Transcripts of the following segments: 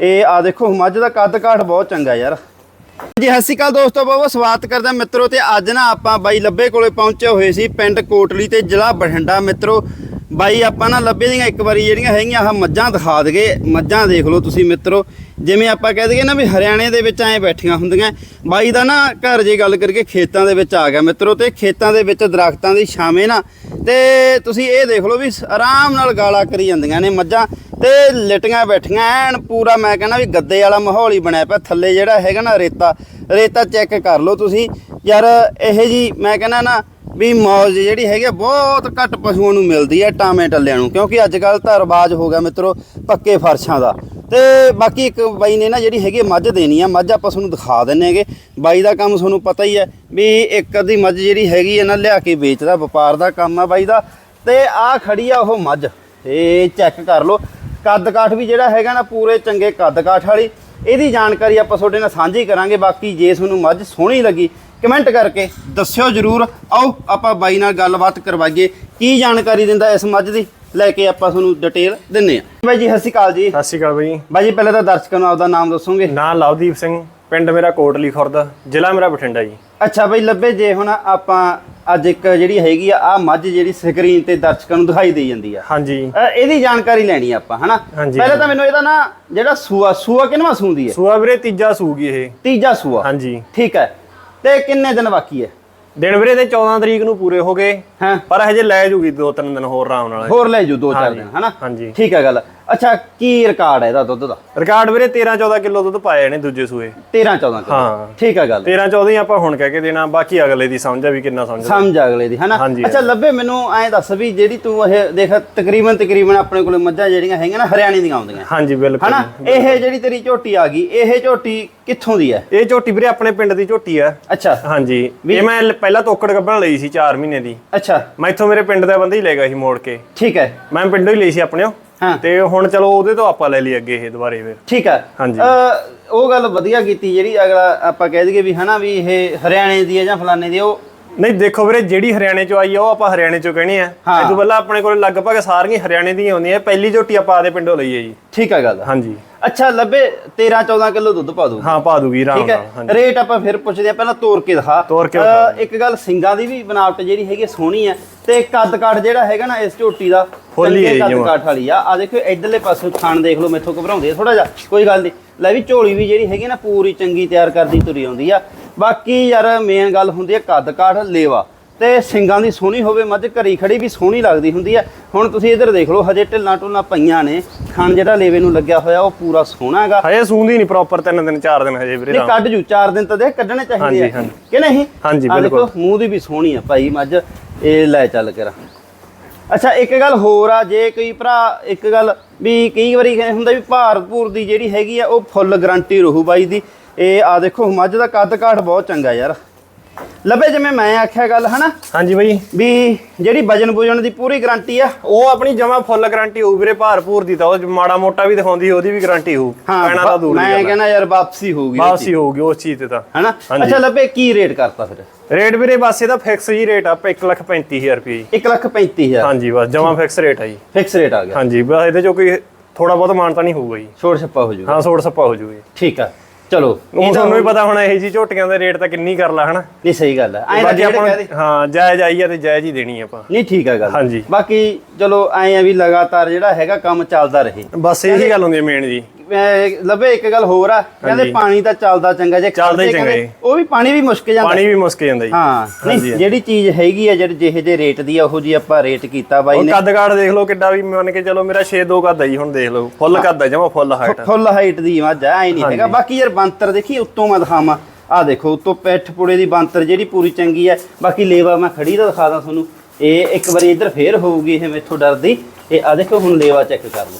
ਇਹ ਆ ਦੇਖੋ, ਮੱਝ ਦਾ ਕੱਦ ਕਾਠ ਬਹੁਤ ਚੰਗਾ ਯਾਰ। ਜੀ ਸਤਿ ਸ਼੍ਰੀ ਅਕਾਲ ਦੋਸਤੋ, ਬਹੁਤ ਸਵਾਗਤ ਕਰਦਾ ਮਿੱਤਰੋ, ਤੇ ਅੱਜ ਨਾ ਆਪਾਂ ਬਾਈ ਲੱਭੇ ਕੋਲੇ ਪਹੁੰਚੇ ਹੋਏ ਸੀ, ਪਿੰਡ ਕੋਟਲੀ ਤੇ ਜ਼ਿਲ੍ਹਾ ਬਠਿੰਡਾ। ਮਿੱਤਰੋ, ਬਾਈ ਆਪਾਂ ਨਾ ਲੱਭੇ ਦੀਆਂ ਇੱਕ ਵਾਰੀ ਜਿਹੜੀਆਂ ਹੈਗੀਆਂ, ਆਹ ਮੱਝਾਂ ਦਿਖਾ ਦਗੇ ਮੱਝਾਂ ਦੇਖ ਲਓ ਤੁਸੀਂ ਮਿੱਤਰੋ, ਜਿਵੇਂ ਆਪਾਂ ਕਹਿ ਦਈਏ ਨਾ ਵੀ ਹਰਿਆਣੇ ਦੇ ਵਿੱਚ ਐਂ ਬੈਠੀਆਂ ਹੁੰਦੀਆਂ। ਬਾਈ ਦਾ ਨਾ ਘਰ ਜੇ ਗੱਲ ਕਰਕੇ ਖੇਤਾਂ ਦੇ ਵਿੱਚ ਆ ਗਿਆ ਮਿੱਤਰੋ, ਤੇ ਖੇਤਾਂ ਦੇ ਵਿੱਚ ਦਰਖਤਾਂ ਦੀ ਛਾਵੇਂ ਨਾ, ਤੇ ਤੁਸੀਂ ਇਹ ਦੇਖ ਲਓ ਵੀ ਆਰਾਮ ਨਾਲ ਗਾਲਾ ਕਰੀ ਜਾਂਦੀਆਂ ਨੇ ਮੱਝਾਂ। ਤੇ ਲਟੀਆਂ ਬੈਠੀਆਂ ਐਨ ਪੂਰਾ ਮੈਂ ਕਹਿੰਦਾ ਵੀ ਗੱਦੇ ਵਾਲਾ ਮਾਹੌਲ ਹੀ ਬਣਿਆ ਪਿਆ। ਥੱਲੇ ਜਿਹੜਾ ਹੈਗਾ ਨਾ ਰੇਤਾ ਰੇਤਾ ਚੈੱਕ ਕਰ ਲਓ ਤੁਸੀਂ। ਯਾਰ ਇਹ ਜੀ ਮੈਂ ਕਹਿੰਦਾ ਨਾ ਵੀ ਮੌਜ ਜਿਹੜੀ ਹੈਗੀ ਆ, ਬਹੁਤ ਘੱਟ ਪਸ਼ੂਆਂ ਨੂੰ ਮਿਲਦੀ ਹੈ ਟਾਵੇਂ ਟੱਲਿਆਂ ਨੂੰ ਕਿਉਂਕਿ ਅੱਜ ਕੱਲ ਤਾਂ ਰਿਵਾਜ ਹੋ ਗਿਆ ਮਿੱਤਰੋ ਪੱਕੇ ਫਰਸ਼ਾਂ ਦਾ। ਤੇ ਬਾਕੀ ਇੱਕ ਬਾਈ ਨੇ ਨਾ ਜਿਹੜੀ ਹੈਗੀ ਮੱਝ ਦੇਣੀ ਆ ਮੱਝ ਆਪਾਂ ਤੁਹਾਨੂੰ ਦਿਖਾ ਦਿੰਨੇਗੇ ਬਾਈ ਦਾ ਕੰਮ ਤੁਹਾਨੂੰ ਪਤਾ ਹੀ ਹੈ ਵੀ ਇੱਕ ਅੱਧੀ ਮੱਝ ਜਿਹੜੀ ਹੈਗੀ ਹੈ ਨਾ ਲਿਆ ਕੇ ਵੇਚਦਾ ਵਪਾਰ ਦਾ ਕੰਮ ਆ ਬਾਈ ਦਾ। ਤੇ ਆ ਖੜੀ ਆ ਉਹ ਮੱਝ। ਇਹ ਚੈੱਕ ਕਰ ਲਓ। ਕੱਦ ਕਾਠ ਵੀ ਜਿਹੜਾ ਹੈਗਾ ਨਾ ਪੂਰੇ ਚੰਗੇ ਕੱਦ ਕਾਠ ਵਾਲੀ। ਇਹਦੀ ਜਾਣਕਾਰੀ ਆਪਾਂ ਤੁਹਾਡੇ ਨਾਲ ਸਾਂਝੀ ਕਰਾਂਗੇ। ਬਾਕੀ ਜੇ ਤੁਹਾਨੂੰ ਮੱਝ ਸੋਹਣੀ ਲੱਗੀ ਕਮੈਂਟ ਕਰਕੇ ਦੱਸਿਓ ਜਰੂਰ। ਆਓ ਆਪਾਂ ਬਾਈ ਨਾਲ ਗੱਲਬਾਤ ਕਰਵਾਈਏ। ਕੀ ਜਾਣਕਾਰੀ ਦਿੰਦਾ ਇਸ ਮੱਝ ਦੀ? ਲੈ ਕੇ ਆਪਾਂ ਤੁਹਾਨੂੰ ਡਿਟੇਲ ਦਿੰਨੇ ਆ। ਬਾਈ ਜੀ ਸਤਿ ਸ਼੍ਰੀ ਅਕਾਲ ਜੀ। ਸਤਿ ਸ਼੍ਰੀ ਅਕਾਲ ਬਾਈ। ਬਾਈ ਜੀ ਪਹਿਲਾਂ ਤਾਂ ਦਰਸ਼ਕਾਂ ਨੂੰ ਆਪਦਾ ਨਾਮ ਦੱਸੋਗੇ। ਨਾਂ ਲਵਦੀਪ ਸਿੰਘ। ਪਿੰਡ ਮੇਰਾ ਕੋਟਲੀ ਖੁਰਦ ਜ਼ਿਲ੍ਹਾ ਮੇਰਾ ਬਠਿੰਡਾ ਜੀ। ਅੱਛਾ ਬਾਈ ਲੱਭੇ ਜੇ ਹੁਣ ਆਪਾਂ ਅੱਜ ਇੱਕ ਜਿਹੜੀ ਹੈਗੀ ਆ ਆ ਮੱਝ ਜਿਹੜੀ ਸਕਰੀਨ ਤੇ ਦਰਸ਼ਕਾਂ ਨੂੰ ਦਿਖਾਈ ਦੇਈ ਜਾਂਦੀ ਆ। ਹਾਂਜੀ। ਇਹਦੀ ਜਾਣਕਾਰੀ ਲੈਣੀ ਆ ਆਪਾਂ ਹਨਾ। ਪਹਿਲਾਂ ਤਾਂ ਮੈਨੂੰ ਇਹਦਾ ਨਾ ਜਿਹੜਾ ਸੂਆ ਸੂਆ ਕਿੰਨਵਾ ਸੂੰਦੀ ਹੈ ਸੂਆ ਵੀਰੇ ਤੀਜਾ ਸੂਗੀ ਇਹ। ਤੀਜਾ ਸੂਆ। ਹਾਂਜੀ। ਠੀਕ ਹੈ ਤੇ ਕਿੰਨੇ ਦਿਨ ਬਾਕੀ ਹੈ ਦਿਨ ਵੀਰੇ ਦੇ 14 ਤਰੀਕ ਨੂੰ ਪੂਰੇ ਹੋ ਗਏ। ਹਾਂ? ਪਰ ਹਜੇ ਲੈ ਜੂਗੀ ਦੋ ਤਿੰਨ ਦਿਨ ਹੋਰ ਆਰਾਮ ਨਾਲ। ਹੋਰ ਲੈ ਜੂ ਦੋ ਚਾਰ ਹਾਂਜੀ, ਦਿਨ ਹਨਾ? ਹਾਂਜੀ। ਠੀਕ ਹੈ ਗੱਲ। ਅੱਛਾ ਕੀ ਰਿਕਾਰਡ ਹੈ ਇਹਦਾ ਦੁੱਧ ਦਾ? ਰਿਕਾਰਡ ਵੀਰੇ 13 14 ਕਿਲੋ ਦੁੱਧ ਪਾਇਆ ਨੇ ਦੂਜੇ ਸੂਏ। 13 14 ਕਿਲੋ। ਹਾਂ। ਠੀਕ ਹੈ ਗੱਲ। 13 14 ਹੀ ਆਪਾਂ ਹੁਣ ਕਹਿ ਕੇ ਦੇਣਾ ਬਾਕੀ ਅਗਲੇ ਦੀ ਸਮਝ ਆ ਵੀ ਕਿੰਨਾ ਸਮਝ ਸਮਝ ਅਗਲੇ ਦੀ ਹਨਾ? ਅੱਛਾ ਲੱਭੇ ਮੈਨੂੰ ਐਂ ਦੱਸ ਵੀ ਜਿਹੜੀ ਤੂੰ ਇਹ ਦੇਖ ਤਕਰੀਬਨ ਤਕਰੀਬਨ ਆਪਣੇ ਕੋਲੇ ਮੱਝਾਂ ਜਿਹੜੀਆਂ ਹੈਗੀਆਂ ਨਾ ਹਰਿਆਣੇ ਦੀਆਂ ਆਉਂਦੀਆਂ। ਹਾਂਜੀ ਬਿਲਕੁਲ। ਹਨਾ? ਇਹ ਜਿਹੜੀ ਤੇਰੀ ਝੋਟੀ ਆ ਗਈ ਇਹ ਝੋਟੀ ਕਿੱਥੋਂ ਦੀ ਹੈ? ਇਹ ਝੋਟੀ ਵੀਰੇ ਆਪਣੇ ਪਿੰਡ ਦੀ ਝੋਟੀ ਆ। ਅੱਛਾ। ਹਾਂਜੀ। ਇਹ ਮੈਂ ਪਹਿਲਾਂ ਤੋਕੜ ਗੱਭਣ ਲਈ ਸੀ 4 ਮਹੀਨੇ ਦੀ। ਅੱਛਾ। ਮੈਂ ਇੱਥੋਂ ਮੇਰੇ ਪਿੰਡ ਦਾ ਬੰਦਾ ਹੀ ਲੈ ਗਿਆ ਸੀ ਮੋੜ ਕੇ। ਠੀਕ ਹੈ। ਮੈਂ ਪਿੰਡੋਂ ਹੀ ਲਈ ਸੀ ਆਪਣੇਓ ਹਾਂ ਤੇ ਹੁਣ ਚਲੋ ਉਹਦੇ ਤੋਂ ਆਪਾਂ ਲੈ ਲਈ ਅੱਗੇ ਇਹ ਦੁਬਾਰੇ ਫਿਰ। ਠੀਕ ਹੈ ਹਾਂਜੀ। ਉਹ ਗੱਲ ਵਧੀਆ ਕੀਤੀ ਜਿਹੜੀ ਅਗਲਾ ਆਪਾਂ ਕਹਿ ਦਈਏ ਵੀ ਹਨਾ ਵੀ ਇਹ ਹਰਿਆਣੇ ਦੀ ਹੈ ਜਾਂ ਫਲਾਣੇ ਦੀ ਉਹ ਨਹੀਂ ਦੇਖੋ ਵੀਰੇ ਜਿਹੜੀ ਹਰਿਆਣੇ ਚੋਂ ਆਈ ਆ ਉਹ ਆਪਾਂ ਹਰਿਆਣੇ ਚੋਂ ਕਹਿਣੀ ਆ। ਇਹ ਤੋਂ ਪਹਿਲਾਂ ਆਪਣੇ ਕੋਲ ਲਗਭਗ ਸਾਰੀਆਂ ਹਰਿਆਣੇ ਦੀਆਂ ਆਉਂਦੀਆਂ। ਪਹਿਲੀ ਝੋਟੀ ਆਪਾਂ ਆਦੇ ਪਿੰਡੋਂ ਲਈ ਹੈ ਜੀ। ਠੀਕ ਹੈ ਗੱਲ। ਹਾਂਜੀ। ਅੱਛਾ ਲੱਭੇ 13 14 ਕਿਲੋ ਦੁੱਧ ਪਾ ਦੂ ਹਾਂ ਪਾ ਦੂਗੀ ਆਰਾਮ ਠੀਕ ਹੈ। ਰੇਟ ਆਪਾਂ ਫਿਰ ਪੁੱਛਦੇ ਆ ਪਹਿਲਾਂ ਤੋਰ ਕੇ ਦਿਖਾ। ਤੋਰ ਕੇ। ਇੱਕ ਗੱਲ ਸਿੰਗਾਂ ਦੀ ਵੀ ਬਨਾਵਟ ਜਿਹੜੀ ਹੈਗੀ ਸੋਹਣੀ ਹੈ। ਤੇ ਕੱਦ ਕਾਠ ਜਿਹੜਾ ਹੈਗਾ ਨਾ ਇਸ ਝੋਟੀ ਦਾ ਫੁੱਲੀ ਹੈ ਕੱਦ। ਕਾਠ ਵਾਲੀ ਆ। ਆ ਦੇਖੋ ਇਧਰਲੇ ਪਾਸੇ ਖਾਣ ਦੇਖ ਲਓ ਮੈਥੋਂ ਘਬਰਾਉਂਦੇ ਥੋੜਾ ਜਿਹਾ ਕੋਈ ਗੱਲ ਨਹੀਂ ਲੈ ਵੀ ਝੋਲੀ ਵੀ ਜਿਹੜੀ ਹੈਗੀ ਨਾ ਪੂਰੀ ਚੰਗੀ ਤਿਆਰ ਕਰਦੀ ਤੁਰੀ ਆਉਂਦੀ ਆ। ਬਾਕੀ ਯਾਰ ਮੇਨ ਗੱਲ ਹੁੰਦੀ ਹੈ ਕੱਦ ਕਾਠ ਲੇਵਾ। ਤੇ ਸਿੰਗਾਂ ਦੀ ਸੋਹਣੀ ਹੋਵੇ ਮੱਝ ਘਰੀ ਖੜੀ ਵੀ ਸੋਹਣੀ ਲੱਗਦੀ ਹੁੰਦੀ ਹੈ। ਹੁਣ ਤੁਸੀਂ ਇੱਧਰ ਦੇਖ ਲਓ ਹਜੇ ਢਿੱਲਾਂ ਢੁੱਲਾਂ ਪਈਆਂ ਨੇ। ਖਾਣ ਜਿਹੜਾ ਲੇਵੇ ਨੂੰ ਲੱਗਿਆ ਹੋਇਆ ਉਹ ਪੂਰਾ ਸੋਹਣਾ ਹੈਗਾ। ਹਜੇ ਸੂੰਦੀ ਨਹੀਂ ਪ੍ਰੋਪਰ ਤਿੰਨ ਦਿਨ ਚਾਰ ਦਿਨ ਹਜੇ ਵੀਰੇ ਨਹੀਂ। ਕੱਢ ਜੂ ਚਾਰ ਦਿਨ ਤਾਂ ਦੇਖ ਕੱਢਣੇ ਚਾਹੀਦੇ ਆ। ਕਿ ਨਹੀਂ? ਹਾਂਜੀ, ਬਿਲਕੁਲ। ਦੇਖੋ ਮੂੰਹ ਦੀ ਵੀ ਸੋਹਣੀ ਆ ਭਾਈ ਮੱਝ। ਇਹ ਲੈ ਚੱਲ ਕਰਾਂ। ਅੱਛਾ ਇੱਕ ਗੱਲ ਹੋਰ ਆ ਜੇ ਕੋਈ ਭਰਾ ਇੱਕ ਗੱਲ ਵੀ ਕਈ ਵਾਰੀ ਹੁੰਦਾ ਵੀ ਭਾਰਪੂਰ ਦੀ ਜਿਹੜੀ ਹੈਗੀ ਆ ਉਹ ਫੁੱਲ ਗਾਰੰਟੀ ਰਹੂ ਬਾਈ ਦੀ। ਇਹ ਆ ਦੇਖੋ ਮੱਝ ਦਾ ਕੱਦ ਕਾਠ ਬਹੁਤ ਚੰਗਾ ਯਾਰ। ਲੱਭੇ ਜਿਵੇਂ ਮੈਂ ਆਖਿਆ ਗੱਲ ਹਨਾ? ਹਾਂਜੀ ਬਾਈ। ਵੀ ਜਿਹੜੀ ਵਜਨ ਬੁਜਣ ਦੀ ਪੂਰੀ ਗਾਰੰਟੀ ਆ ਉਹ ਆਪਣੀ ਜਮਾ ਫੁੱਲ ਗਾਰੰਟੀ ਹੋਊ ਵੀਰੇ ਭਾਰਪੂਰ ਦੀ ਤਾਂ ਉਹ ਮਾੜਾ ਮੋਟਾ ਵੀ ਦਿਖਾਉਂਦੀ ਉਹਦੀ ਵੀ ਗਾਰੰਟੀ ਹੋਊ। ਪੈਣਾ ਤਾਂ ਦੂਰ ਦੀ ਮੈਂ। ਕਹਿੰਦਾ ਯਾਰ ਵਾਪਸੀ ਹੋਊਗੀ ਵਾਪਸੀ ਹੋਊਗੀ ਉਸ ਚੀਜ਼ ਤੇ ਤਾਂ। ਹਨਾ। ਅੱਛਾ ਲੱਭੇ ਕੀ ਰੇਟ ਕਰਤਾ ਫਿਰ? ਰੇਟ ਵੀਰੇ ਬਸ ਇਹਦਾ ਫਿਕਸ ਜੀ ਰੇਟ ਆ 135000 ਰੁਪਏ ਜੀ। 1 ਲੱਖ 35000 ਹਾਂਜੀ ਬਸ ਜਮਾ ਫਿਕਸ ਰੇਟ ਆ ਜੀ। ਫਿਕਸ ਰੇਟ ਆ ਗਿਆ। ਹਾਂਜੀ ਬਸ ਇਹਦੇ ਚੋਂ ਕੋਈ ਥੋੜਾ ਬਹੁਤ ਮਾਨਤਾ ਨਹੀਂ ਹੋਊਗਾ ਜੀ। ਛੋੜ ਛੱਪਾ ਹੋ ਜਾਊਗਾ ਹਾਂ ਸੋੜ ਸੱਪਾ ਹੋ ਜੂਗੀ ਠੀਕ ਆ। ਚਲੋ ਉਹ ਤੁਹਾਨੂੰ ਵੀ ਪਤਾ ਹੁਣ ਇਹ ਜੀ ਝੋਟੀਆਂ ਦੇ ਰੇਟ ਤਾਂ ਕਿੰਨੀ ਕਰ ਲਾ ਹਨਾ? ਨਹੀਂ ਸਹੀ ਗੱਲ ਹੈ ਐਂ ਤਾਂ ਬਾਕੀ ਆਪਾਂ ਹਾਂ ਜਾਇਜ਼ ਆਈ ਆ ਤੇ ਜਾਇਜ਼ ਹੀ ਦੇਣੀ ਆਪਾਂ। ਨਹੀਂ ਠੀਕ ਆ ਗੱਲ। ਹਾਂਜੀ। ਬਾਕੀ ਚਲੋ ਐਂ ਆ ਵੀ ਲਗਾਤਾਰ ਜਿਹੜਾ ਹੈਗਾ ਕੰਮ ਚੱਲਦਾ ਰਹੇ। ਬਸ ਇਹੀ ਗੱਲ ਹੁੰਦੀ ਹੈ ਮੇਨ ਜੀ। ਲੱਭੇ ਇੱਕ ਗੱਲ ਹੋਰ ਆ। ਕਹਿੰਦੇ। ਪਾਣੀ ਤਾਂ ਚੱਲਦਾ ਚੰਗਾ ਜੇ ਚੱਲਦਾ ਹੀ ਚੰਗਾ ਉਹ ਵੀ ਪਾਣੀ ਵੀ ਮੁਸ਼ਕ ਜਾਂਦਾ। ਪਾਣੀ ਵੀ ਮੁਸਕ ਜਾਂਦਾ ਜੀ। ਹਾਂ ਨਹੀਂ ਜਿਹੜੀ ਚੀਜ਼ ਹੈਗੀ ਆ ਜਿਹੜੇ ਜਿਹੇ ਜੇ ਰੇਟ ਦੀ ਆ ਉਹੋ ਜੀ ਆਪਾਂ ਰੇਟ ਕੀਤਾ ਬਾਈ ਉਹ ਨੇ। ਕੱਦ ਕਾੜ ਦੇਖ ਲਓ ਕਿੱਡਾ ਵੀ ਮੰਨ ਕੇ ਚਲੋ ਮੇਰਾ 6-2 ਕੱਦ ਆ ਜੀ ਹੁਣ ਦੇਖ ਲਓ। ਫੁੱਲ ਕੱਦ ਆ ਜਮਾ ਫੁੱਲ ਹਾਈਟ ਫੁੱਲ ਹਾਈਟ ਦੀ ਮੱਝ ਆ ਐ ਨਹੀਂ ਹੈਗਾ। ਬਾਕੀ ਯਾਰ ਬੰਤਰ ਦੇਖੀ ਉੱਤੋਂ ਮੈਂ ਦਿਖਾਵਾਂ। ਆ ਦੇਖੋ ਉੱਤੋਂ ਪਿੱਠ ਪੁੜੇ ਦੀ ਬੰਤਰ ਜਿਹੜੀ ਪੂਰੀ ਚੰਗੀ ਹੈ ਬਾਕੀ ਲੇਵਾ ਮੈਂ ਖੜੀ ਦਾ ਦਿਖਾਦਾ ਤੁਹਾਨੂੰ। ਇਹ ਇੱਕ ਵਾਰੀ ਇੱਧਰ ਫੇਰ ਹੋਊਗੀ ਇਹ ਮੈਥੋਂ ਡਰਦੀ। ਇਹ ਆ ਦੇਖੋ ਹੁਣ ਲੇਵਾ ਚੈੱਕ ਕਰ ਲਓ।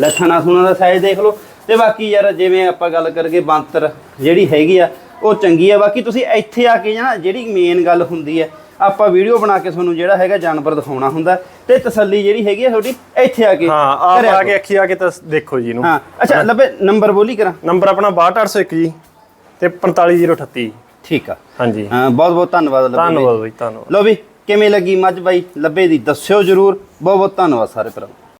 ਲੱਥਣਾ ਸੁਣਾ ਦਾ ਸਾਈਜ਼ ਦੇਖ ਲਓ। ਤੇ ਬਾਕੀ ਯਾਰ ਜਿਵੇਂ ਆਪਾਂ ਗੱਲ ਕਰਗੇ ਬੰਤਰ ਜਿਹੜੀ ਹੈਗੀ ਆ ਉਹ ਚੰਗੀ ਆ। ਬਾਕੀ ਤੁਸੀਂ ਇੱਥੇ ਆ ਕੇ ਨਾ ਜਿਹੜੀ ਮੇਨ ਗੱਲ ਹੁੰਦੀ ਹੈ ਆਪਾਂ ਵੀਡੀਓ ਬਣਾ ਕੇ ਤੁਹਾਨੂੰ ਜਿਹੜਾ ਹੈਗਾ ਜਾਨਵਰ ਦਿਖਾਉਣਾ ਹੁੰਦਾ। ਤੇ ਤਸੱਲੀ ਜਿਹੜੀ ਹੈਗੀ ਆ ਤੁਹਾਡੀ ਇੱਥੇ ਆ ਕੇ ਹਾਂ ਆਪ ਆ ਕੇ ਅੱਖੀ ਆ ਕੇ ਤਾਂ ਦੇਖੋ ਜੀ ਇਹਨੂੰ। ਹਾਂ ਅੱਛਾ ਲੱਭੇ ਨੰਬਰ ਬੋਲੀ ਕਰਾਂ। ਨੰਬਰ ਆਪਣਾ 62801 ਜੀ ਤੇ 45038 ਠੀਕ ਆ। ਹਾਂਜੀ। ਹਾਂ ਬਹੁਤ ਬਹੁਤ ਧੰਨਵਾਦ ਲੱਭੇ ਧੰਨਵਾਦ ਬਈ ਧੰਨਵਾਦ। ਲੋ ਵੀ ਕਿਵੇਂ ਲੱਗੀ ਮੱਝ ਬਾਈ? ਲੱਭੇ ਦੀ ਦੱਸਿਓ ਜਰੂਰ। ਬਹੁਤ ਬਹੁਤ ਧੰਨਵਾਦ ਸਾਰੇ ਭਰਾ